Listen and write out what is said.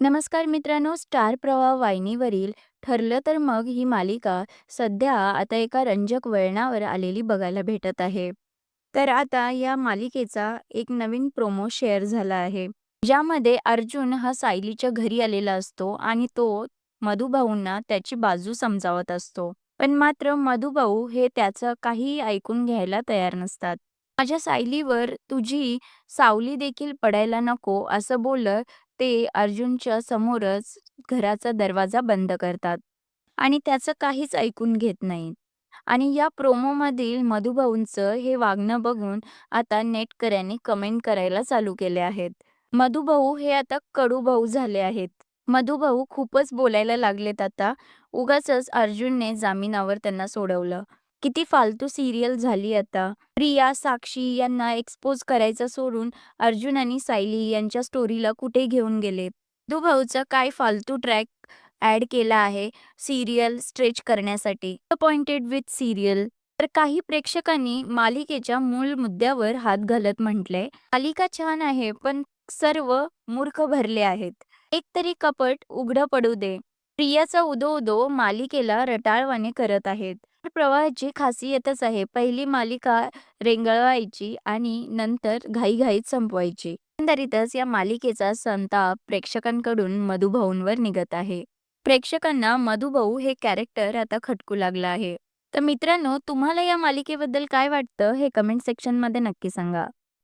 नमस्कार मित्रांनो, स्टार प्रवाह वाहिनीवरील ठरलं तर मग ही मालिका सध्या आता एका रंजक वळणावर आलेली बघायला भेटत आहे. तर आता या मालिकेचा एक नवीन प्रोमो शेअर झाला आहे, ज्यामध्ये अर्जुन हा सायलीच्या घरी आलेला असतो आणि तो मधुभाऊंना त्याची बाजू समजावत असतो. पण मात्र मधुभाऊ हे त्याचं काहीही ऐकून घ्यायला तयार नसतात. माझ्या सायलीवर तुझी सावली देखील पडायला नको असं बोलत ते अर्जुनच्या समोरच घराचा दरवाजा बंद करतात आणि त्याचं काहीच ऐकून घेत नाहीत. आणि या प्रोमोमधील मधुभाऊंचं हे वागणं बघून आता नेटकऱ्यांनी कमेंट करायला चालू केले आहेत. मधुभाऊ हे आता कडू भाऊ झाले आहेत. मधुभाऊ खूपच बोलायला लागलेत आता. उगाचच अर्जुनने जामिनावर त्यांना सोडवलं. किती फालतू सिरियल झाली आता. प्रिया, साक्षी यांना एक्सपोज करायचं सोडून अर्जुन आणि सायली यांच्या स्टोरीला कुठे घेऊन गेले दुभाऊचा काय फालतू ट्रॅक ॲड केला आहे सिरियल स्ट्रेच करण्यासाठी. अपॉइंटेड विथ सिरियल तर काही प्रेक्षकांनी मालिकेच्या मूळ मुद्द्यावर हात घालत म्हटलंय, मालिका छान आहे पण सर्व मूर्ख भरले आहेत. एक तरी कपट उघडं पडू दे. प्रियाचा उदो उदो मालिकेला रटाळवाने करत आहेत. प्रवाहाची खासियतच आहे पहिली मालिका रेंगाळवायची आणि नंतर घाईघाईत संपवायची. एकंदरीतच या मालिकेचा संताप प्रेक्षकांकडून मधुभाऊंवर निघत आहे. प्रेक्षकांना मधुभाऊ हे कॅरेक्टर आता खटकू लागलं आहे. तर मित्रांनो, तुम्हाला या मालिकेबद्दल काय वाटतं हे कमेंट सेक्शनमध्ये नक्की सांगा.